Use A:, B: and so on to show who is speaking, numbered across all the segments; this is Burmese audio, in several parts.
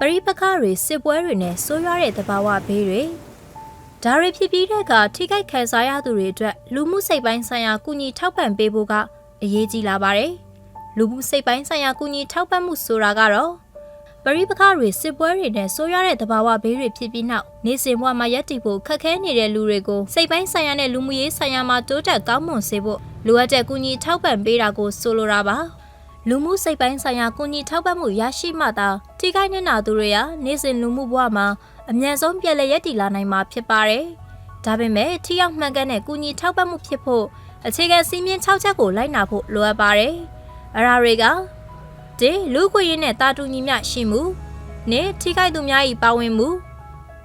A: ပရိပခတွေစစ်ပွဲတွေနဲ့ဆိုးရွားတဲ့သဘာဝဘေးတွေဒါတွေဖြစ်ပြီးတဲ့အခါထိခိုက်ခံစားရသူတွေအတွက်လူမှုစိတ်ပိုင်းဆိုင်ရာကုညီထောက်ပံ့ပေးဖို့ကအရေးကြီးလာပါတယ်။လူမှုစိတ်ပိုင်းဆိုင်ရာကုညီထောက်ပံ့မှုဆိုတာကတော့ပရိပခတွေစစ်ပွဲတွေနဲ့ဆိုးရွားတဲ့သဘာဝဘေးတွေဖြစ်ပြီးနောက်နေစဉ်ဘဝမှာရပ်တည်ဖို့ခက်ခဲနေတဲ့လူတွေကိုစိတ်ပိုင်းဆိုင်ရာနဲ့လူမှုရေးဆိုင်ရာမှာတိုးတက်ကောင်းမွန်စေဖို့လိုအပ်တဲ့ကုညီထောက်ပံ့ပေးတာကိုဆိုလိုတာပါ။ လူမှုစိတ်ပိုင်းဆိုင်ရာကုညီထောက်ပံ့မှုရရှိမှသာထိခိုက်နေနာသူတွေဟာနေ့စဉ်လူမှုဘဝမှာအမြန်ဆုံးပြည်လည်ရည်တည်လာနိုင်မှာဖြစ်ပါတယ်။ဒါပေမဲ့ထိရောက်မှန်ကန်တဲ့ကုညီထောက်ပံ့မှုဖြစ်ဖို့အခြေခံစီးမြင့်6ချက်ကိုလိုက်နာဖို့လိုအပ်ပါတယ်။အရာတွေကဒီလူ့ခွင့်ရေးနဲ့တာတူညီမျှရှိမှုနေထိခိုက်သူများ၏ပါဝင်မှု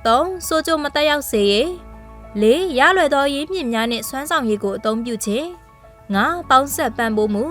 A: ၃စိုးကြမတက်ရောက်စေရေး၄ရလွယ်သောရင်းမြစ်များနှင့်စွမ်းဆောင်ရည်ကိုအသုံးပြုခြင်း၅ပေါင်းဆက်ပံ့ပိုးမှု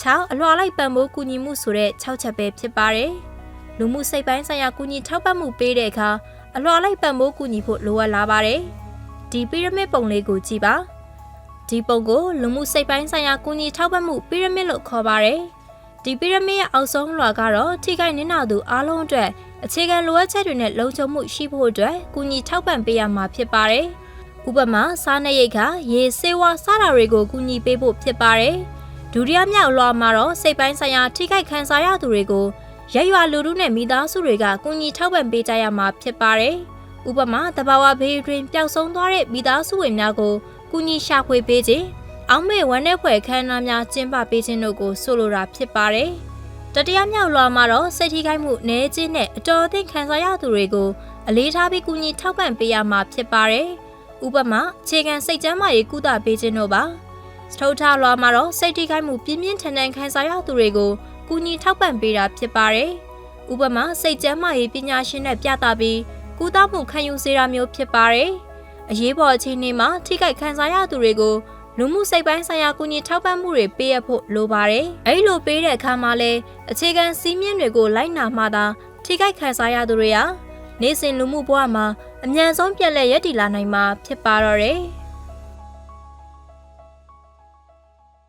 A: 6အလွှာလိုက်ပံ့ပိုးကူညီမှုဆိုတဲ့6ချက်ပဲဖြစ်ပါတယ်။လူမှုစိတ်ပိုင်းဆိုင်ရာကူညီထောက်ပံ့မှုပေးတဲ့အခါအလွှာလိုက်ပံ့ပိုးကူညီဖို့လိုအပ်လာပါတယ်။ဒီပီရမစ်ပုံလေးကိုကြည့်ပါ။ဒီပုံကိုလူမှုစိတ်ပိုင်းဆိုင်ရာကူညီထောက်ပံ့မှုပီရမစ်လို့ခေါ်ပါတယ်။ဒီပီရမစ်ရဲ့အောက်ဆုံးလွှာကတော့ထိခိုက်နစ်နာသူအားလုံးအတွက်အခြေခံလိုအပ်ချက်တွေနဲ့လုံခြုံမှုရှိဖို့အတွက်ကူညီထောက်ပံ့ပေးရမှာဖြစ်ပါတယ်။ဥပမာစားနပ်ရိက္ခာရေဆေးဝါးစားတာတွေကိုကူညီပေးဖို့ဖြစ်ပါတယ်။ ဒုတိယမြောက်လွှာမှာတော့စိတ်ပိုင်းဆိုင်ရာထိခိုက်ခံစားရသူတွေကိုရက်ရွာလူထုနဲ့မိသားစုတွေကကူညီထောက်ပံ့ပေးကြရမှာဖြစ်ပါတယ်။ဥပမာတဘာဝဘေးတွင်ပျောက်ဆုံးသွားတဲ့မိသားစုဝင်များကိုကူညီရှာဖွေပေးခြင်းအောက်မေဝမ်းနဲ့ဖွဲ့ခမ်းနားများကျင်းပပေးခြင်းတို့ကိုဆိုလိုတာဖြစ်ပါတယ်။တတိယမြောက်လွှာမှာတော့စိတ်ထိခိုက်မှုနည်းခြင်းနဲ့အတော်အသင့်ခံစားရသူတွေကိုအလေးထားပြီးကူညီထောက်ပံ့ပေးရမှာဖြစ်ပါတယ်။ဥပမာခြေခံစိတ်ကျန်းမာရေးကုသပေးခြင်းတို့ပါ။ စထုထလွာမှာတော့စိတ်ထိခိုက်မှုပြင်းပြင်းထန်ထန်ခံစားရသူတွေကိုကူညီထောက်ပံ့ပေးတာဖြစ်ပါတယ်။ဥပမာစိတ်ကျန်းမာရေးပညာရှင်နဲ့ပြသပြီးကုသမှုခံယူစေတာမျိုးဖြစ်ပါတယ်။အရေးပေါ်အခြေအနေမှာထိခိုက်ခံစားရသူတွေကိုလူမှုစိတ်ပိုင်းဆိုင်ရာကူညီထောက်ပံ့မှုတွေပေးရဖို့လိုပါတယ်။အဲဒီလိုပေးတဲ့အခါမှာလည်းအခြေခံစည်းမျဉ်းတွေကိုလိုက်နာမှသာထိခိုက်ခံစားရသူတွေဟာနေ့စဉ်လူမှုဘဝမှာအမြန်ဆုံးပြန်လည်ရည်တည်လာနိုင်မှာဖြစ်ပါတော့တယ်။